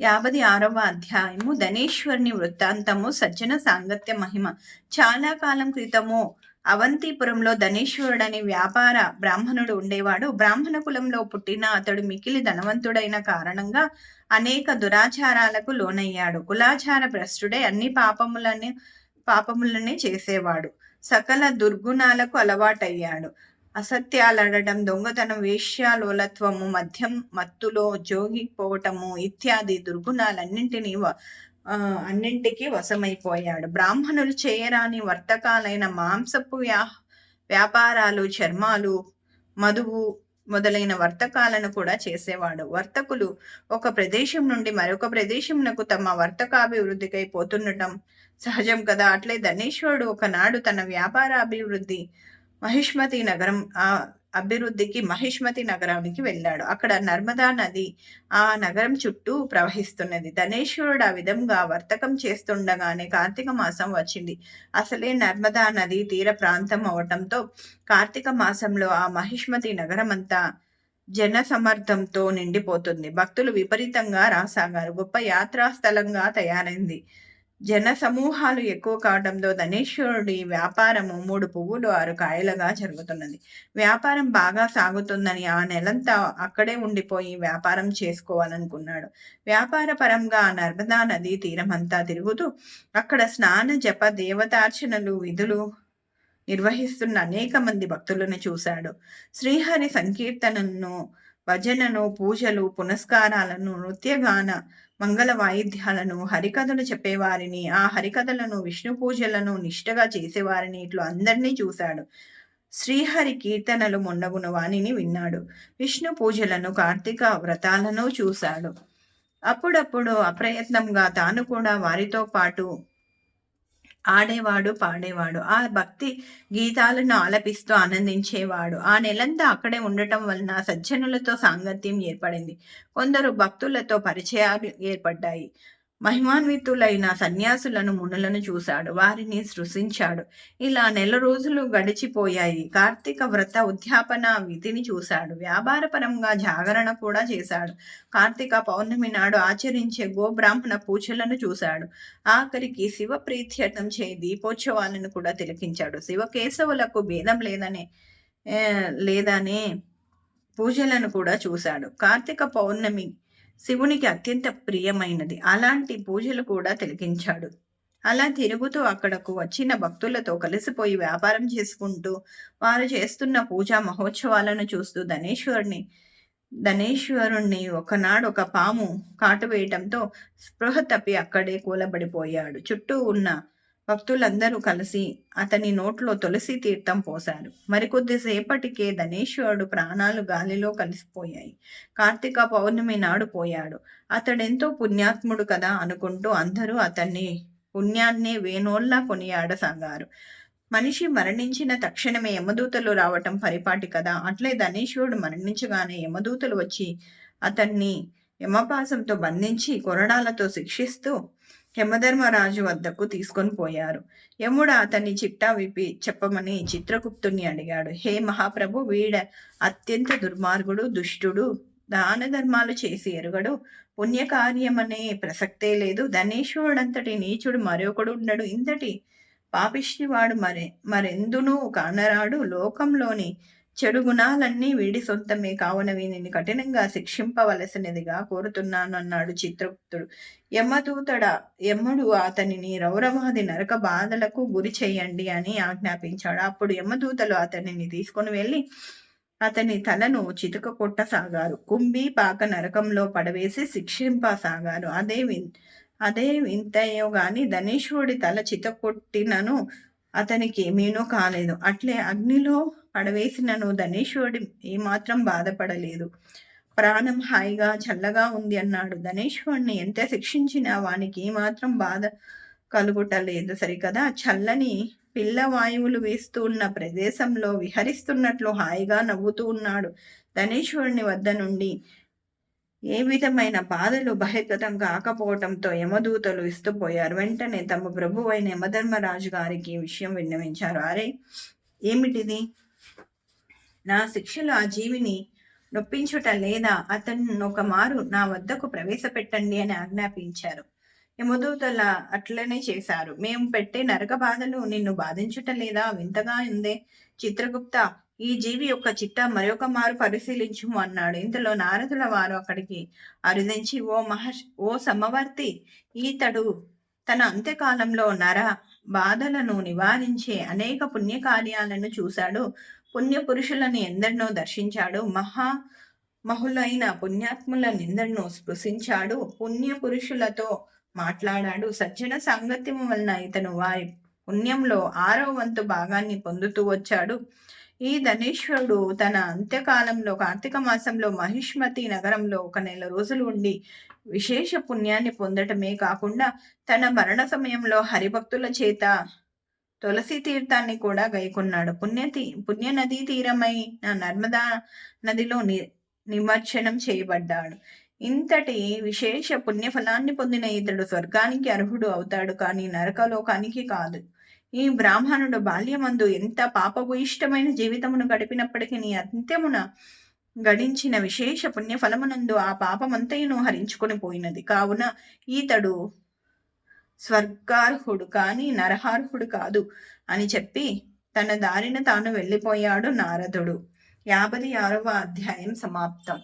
యాభై ఆరవ అధ్యాయము. ధనేశ్వరుని వృత్తాంతము సజ్జన సాంగత్య మహిమ. చాలా కాలం క్రితము అవంతిపురంలో ధనేశ్వరుడని వ్యాపార బ్రాహ్మణుడు ఉండేవాడు. బ్రాహ్మణ కులంలో పుట్టిన అతడు మికిలి ధనవంతుడైన కారణంగా అనేక దురాచారాలకు లోనయ్యాడు. కులాచార భ్రష్టుడే అన్ని పాపములనే పాపములనే చేసేవాడు. సకల దుర్గుణాలకు అలవాటయ్యాడు. అసత్యాలడటం దొంగతనం వేశ్యాలోలత్వము మద్యం మత్తులో జోగిపోవటము ఇత్యాది దుర్గుణాలన్నింటినీ అన్నింటికీ వశమైపోయాడు. బ్రాహ్మణులు చేయరాని వర్తకాలైన మాంసపు వ్యా వ్యాపారాలు చర్మాలు మధువు మొదలైన వర్తకాలను కూడా చేసేవాడు. వర్తకులు ఒక ప్రదేశం నుండి మరొక ప్రదేశంనకు తమ వర్తకాభివృద్ధికై పోతుండటం సహజం కదా? అట్లే ధనేశ్వరుడు ఒకనాడు తన వ్యాపార అభివృద్ధి మహిష్మతి నగరం ఆ అభివృద్ధికి మహిష్మతి నగరానికి వెళ్ళాడు. అక్కడ నర్మదా నది ఆ నగరం చుట్టూ ప్రవహిస్తున్నది. ధనేశ్వరుడు ఆ విధంగా వర్తకం చేస్తుండగానే కార్తీక మాసం వచ్చింది. అసలే నర్మదా నది తీర ప్రాంతం అవటంతో కార్తీక మాసంలో ఆ మహిష్మతి నగరం అంతా జన సమర్థంతో నిండిపోతుంది. భక్తులు విపరీతంగా రాసాగారు. గొప్ప యాత్రా స్థలంగా తయారైంది. జన సమూహాలు ఎక్కువ కావడంతో ధనేశ్వరుడి వ్యాపారము మూడు పువ్వులు ఆరు కాయలుగా జరుగుతున్నది. వ్యాపారం బాగా సాగుతుందని ఆ నెలంతా అక్కడే ఉండిపోయి వ్యాపారం చేసుకోవాలనుకున్నాడు. వ్యాపార పరంగా నర్మదా నదీ తీరమంతా తిరుగుతూ అక్కడ స్నాన జప దేవతార్చనలు విధులు నిర్వహిస్తున్న అనేక మంది భక్తులను చూశాడు. శ్రీహరి సంకీర్తనను భజనను పూజలు పునస్కారాలను నృత్యగాన మంగళ వాయిద్యాలను హరికథలు చెప్పేవారిని. ఆ హరికథలను విష్ణు పూజలను నిష్ఠగా చేసేవారిని ఇట్లు అందరినీ చూశాడు. శ్రీహరి కీర్తనలు మొండగున వాణిని విన్నాడు. విష్ణు పూజలను కార్తీక వ్రతాలను చూశాడు. అప్పుడప్పుడు అప్రయత్నంగా తాను కూడా వారితో పాటు ఆడేవాడు పాడేవాడు. ఆ భక్తి గీతాలను ఆలపిస్తూ ఆనందించేవాడు. ఆ నెలంతా అక్కడే ఉండటం వలన సజ్జనులతో సాంగత్యం ఏర్పడింది. కొందరు భక్తులతో పరిచయాలు ఏర్పడ్డాయి. మహిమాన్వితులైన సన్యాసులను మునులను చూశాడు. వారిని సృశించాడు. ఇలా నెల రోజులు గడిచిపోయాయి. కార్తీక వ్రత ఉద్యాపన విధిని చూశాడు. వ్యాపారపరంగా జాగరణ కూడా చేశాడు. కార్తీక పౌర్ణమి నాడు ఆచరించే గోబ్రాహ్మణ పూజలను చూశాడు. ఆఖరికి శివ ప్రీత్యర్థం చే దీపోత్సవాలను కూడా తిలకించాడు. శివకేశవులకు భేదం లేదనే లేదనే పూజలను కూడా చూశాడు. కార్తీక పౌర్ణమి శివునికి అత్యంత ప్రియమైనది. అలాంటి పూజలు కూడా తిలకించాడు. అలా తిరుగుతూ అక్కడకు వచ్చిన భక్తులతో కలిసిపోయి వ్యాపారం చేసుకుంటూ వారు చేస్తున్న పూజా మహోత్సవాలను చూస్తూ ధనేశ్వరుని ధనేశ్వరుణ్ణి ఒకనాడు ఒక పాము కాటు వేయటంతో స్పృహ తప్పి అక్కడే కూలబడిపోయాడు. చుట్టూ ఉన్న భక్తులందరూ కలిసి అతని నోట్లో తులసి తీర్థం పోశారు. మరికొద్దిసేపటికే ధనేశ్వరుడు ప్రాణాలు గాలిలో కలిసిపోయాయి. కార్తీక పౌర్ణమి నాడు పోయాడు. అతడెంతో పుణ్యాత్ముడు కదా అనుకుంటూ అందరూ అతన్ని పుణ్యాన్నే వేణోల్లా కొనియాడసాగారు మనిషి మరణించిన తక్షణమే యమదూతలు రావటం పరిపాటి కదా. అట్లే ధనేశ్వరుడు మరణించగానే యమదూతలు వచ్చి అతన్ని యమపాసంతో బంధించి కొరడాలతో శిక్షిస్తూ యమధర్మరాజు వద్దకు తీసుకొని పోయారు. యముడు అతన్ని చిట్టా విప్పి చెప్పమని చిత్రగుప్తుని అడిగాడు. హే మహాప్రభు వీడ అత్యంత దుర్మార్గుడు దుష్టుడు దాన ధర్మాలు చేసి ఎరుగడు. పుణ్యకార్యమనే ప్రసక్తే లేదు. ధనేశ్వరుడంతటి నీచుడు మరొకడు ఉండడు. ఇంతటి పాపిష్టివాడు మరే మరెందునూ కానరాడు. లోకంలోని చెడు గుణాలన్నీ వీడి సొంతమే. కావున వీనిని కఠినంగా శిక్షింపవలసినదిగా కోరుతున్నాను అన్నాడు చిత్రగుప్తుడు యమదూతడ యముడు అతనిని రౌరవాది నరక బాధలకు గురి చేయండి అని ఆజ్ఞాపించాడు. అప్పుడు యమదూతలు అతనిని తీసుకుని వెళ్ళి అతని తలను చితుక కొట్టసాగారు కుంభి పాక నరకంలో పడవేసి శిక్షింపసాగారు. అదే విన్ అదే వింతయో గాని ధనీశ్వరుడి తల చితకొట్టినను అతనికి ఏమీనూ కాలేదు. అట్లే అగ్నిలో పడవేసినను ధనేశ్వరుడు ఏమాత్రం బాధపడలేదు. ప్రాణం హాయిగా చల్లగా ఉంది అన్నాడు. ధనేశ్వరుణ్ణి ఎంత శిక్షించినా వానికి ఏమాత్రం బాధ కలుగుటలేదు. సరికదా? చల్లని పిల్ల వాయువులు వేస్తూ ఉన్న ప్రదేశంలో విహరిస్తున్నట్లు హాయిగా నవ్వుతూ ఉన్నాడు ధనేశ్వరుని వద్ద నుండి. ఏ విధమైన బాధలు బహిర్గతం కాకపోవటంతో యమదూతలు ఇస్తుపోయారు వెంటనే తమ ప్రభువైన అయిన యమధర్మరాజు గారికి విషయం విన్నవించారు. అరే ఏమిటిది? నా శిక్షలు ఆ జీవిని నొప్పించుట లేదా అతను ఒక మారు నా వద్దకు ప్రవేశపెట్టండి అని ఆజ్ఞాపించారు. యమదూతల అట్లనే చేశారు. మేము పెట్టే నరక బాధలు నిన్ను బాధించుట లేదా వింతగా ఉందే చిత్రగుప్త ఈ జీవి యొక్క చిట్ట మరొక మారు పరిశీలించుము అన్నాడు. ఇంతలో నారదుల వారు అక్కడికి అరుదించి ఓ మహర్షి ఓ సమవర్తి ఈతడు తన అంత్యకాలంలో నర బాధలను నివారించే అనేక పుణ్యకార్యాలను చూశాడు. పుణ్యపురుషులను ఎందరినో దర్శించాడు. మహా మహులైన పుణ్యాత్ముల నిందను స్పృశించాడు. పుణ్య పురుషులతో మాట్లాడాడు. సజ్జన సాంగత్యం వలన ఇతను వారి పుణ్యంలో ఆరో వంతు భాగాన్ని పొందుతూ వచ్చాడు. ఈ ధనేశ్వరుడు తన అంత్యకాలంలో కార్తీక మాసంలో మహిష్మతి నగరంలో ఒక నెల రోజులు ఉండి విశేష పుణ్యాన్ని పొందటమే కాకుండా తన మరణ సమయంలో హరిభక్తుల చేత తులసి తీర్థాన్ని కూడా గైకున్నాడు. పుణ్య పుణ్య నదీ తీరమై నర్మదా నదిలో ని నిమజ్జనం చేయబడ్డాడు. ఇంతటి విశేష పుణ్యఫలాన్ని పొందిన ఇతడు స్వర్గానికి అర్హుడు అవుతాడు కానీ నరకలోకానికి కాదు. ఈ బ్రాహ్మణుడు బాల్యమందు ఎంత పాపభూయిష్టమైన జీవితమును గడిపినప్పటికీ అంత్యమున గడించిన విశేష పుణ్యఫలమునందు ఆ పాపమంతయును హరించుకొని పోయినది. కావున ఈతడు స్వర్గార్హుడు కానీ నరహార్హుడు కాదు అని చెప్పి తన దారిన తాను వెళ్ళిపోయాడు నారదుడు. యాభై ఆరవ అధ్యాయం సమాప్తం.